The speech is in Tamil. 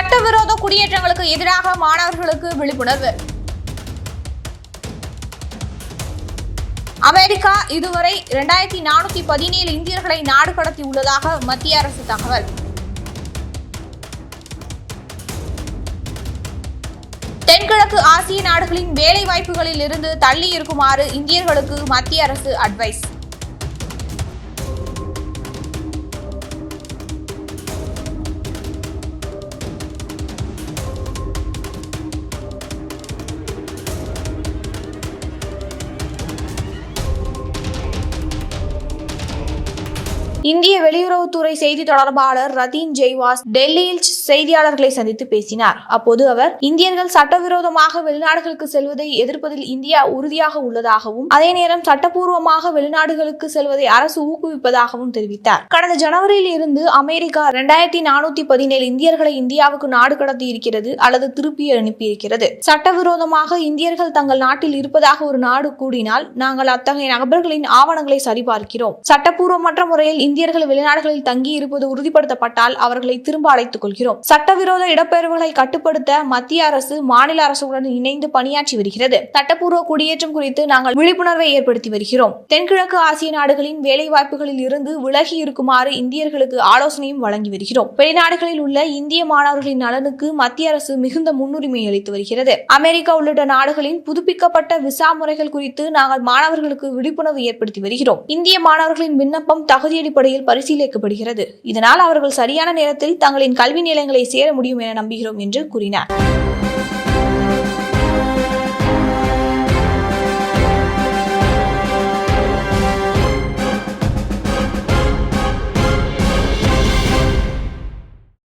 சட்டவிரோத குடியேற்றங்களுக்கு எதிராக மாணவர்களுக்கு விழிப்புணர்வு. அமெரிக்கா இதுவரை இரண்டாயிரத்தி நானூத்தி பதினேழு இந்தியர்களை நாடு கடத்தி உள்ளதாக மத்திய அரசு தகவல். தென்கிழக்கு ஆசிய நாடுகளின் வேலை வாய்ப்புகளில் இருந்து தள்ளி இருக்குமாறு இந்தியர்களுக்கு மத்திய அரசு அட்வைஸ். இந்திய வெளியுறவுத்துறை செய்தி தொடர்பாளர் ரதீன் ஜெய்வாஸ் டெல்லியில் செய்தியாளர்களை சந்தித்து பேசினார். அப்போது அவர் இந்தியர்கள் சட்டவிரோதமாக வெளிநாடுகளுக்கு செல்வதை எதிர்ப்பதில் இந்தியா உறுதியாக உள்ளதாகவும் அதே நேரம் சட்டப்பூர்வமாக வெளிநாடுகளுக்கு செல்வதை அரசு ஊக்குவிப்பதாகவும் தெரிவித்தார். கடந்த ஜனவரியில் இருந்து அமெரிக்கா இரண்டாயிரத்தி நானூத்தி பதினேழு இந்தியர்களை இந்தியாவுக்கு நாடு கடத்தி இருக்கிறது அல்லது திருப்பி அனுப்பியிருக்கிறது சட்டவிரோதமாக இந்தியர்கள் தங்கள் நாட்டில் இருப்பதாக ஒரு நாடு கூடினால் நாங்கள் அத்தகைய நபர்களின் ஆவணங்களை சரிபார்க்கிறோம். சட்டப்பூர்வமற்ற முறையில் இந்தியர்கள் வெளிநாடுகளில் தங்கி இருப்பது உறுதிப்படுத்தப்பட்டால் அவர்களை திரும்ப அழைத்துக் கொள்கிறோம். சட்டவிரோத இடப்பெயர்வுகளை கட்டுப்படுத்த மத்திய அரசு மாநில அரசுடன் இணைந்து பணியாற்றி வருகிறது. சட்டப்பூர்வ குடியேற்றம் குறித்து நாங்கள் விழிப்புணர்வை ஏற்படுத்தி வருகிறோம். தென்கிழக்கு ஆசிய நாடுகளின் வேலை வாய்ப்புகளில் இருந்து விலகி இருக்குமாறு இந்தியர்களுக்கு ஆலோசனையும் வழங்கி வருகிறோம். வெளிநாடுகளில் உள்ள இந்திய மாணவர்களின் நலனுக்கு மத்திய அரசு மிகுந்த முன்னுரிமை அளித்து வருகிறது. அமெரிக்கா உள்ளிட்ட நாடுகளின் புதுப்பிக்கப்பட்ட விசா முறைகள் குறித்து நாங்கள் மாணவர்களுக்கு விழிப்புணர்வு ஏற்படுத்தி வருகிறோம். இந்திய மாணவர்களின் விண்ணப்பம் தகுதியடிப்பு அடிப்படையில் பரிசீலிக்கப்படுகிறது. இதனால் அவர்கள் சரியான நேரத்தில் தங்களின் கல்வி நிலையங்களை சேர முடியும் என நம்புகிறோம் என்று கூறினார்.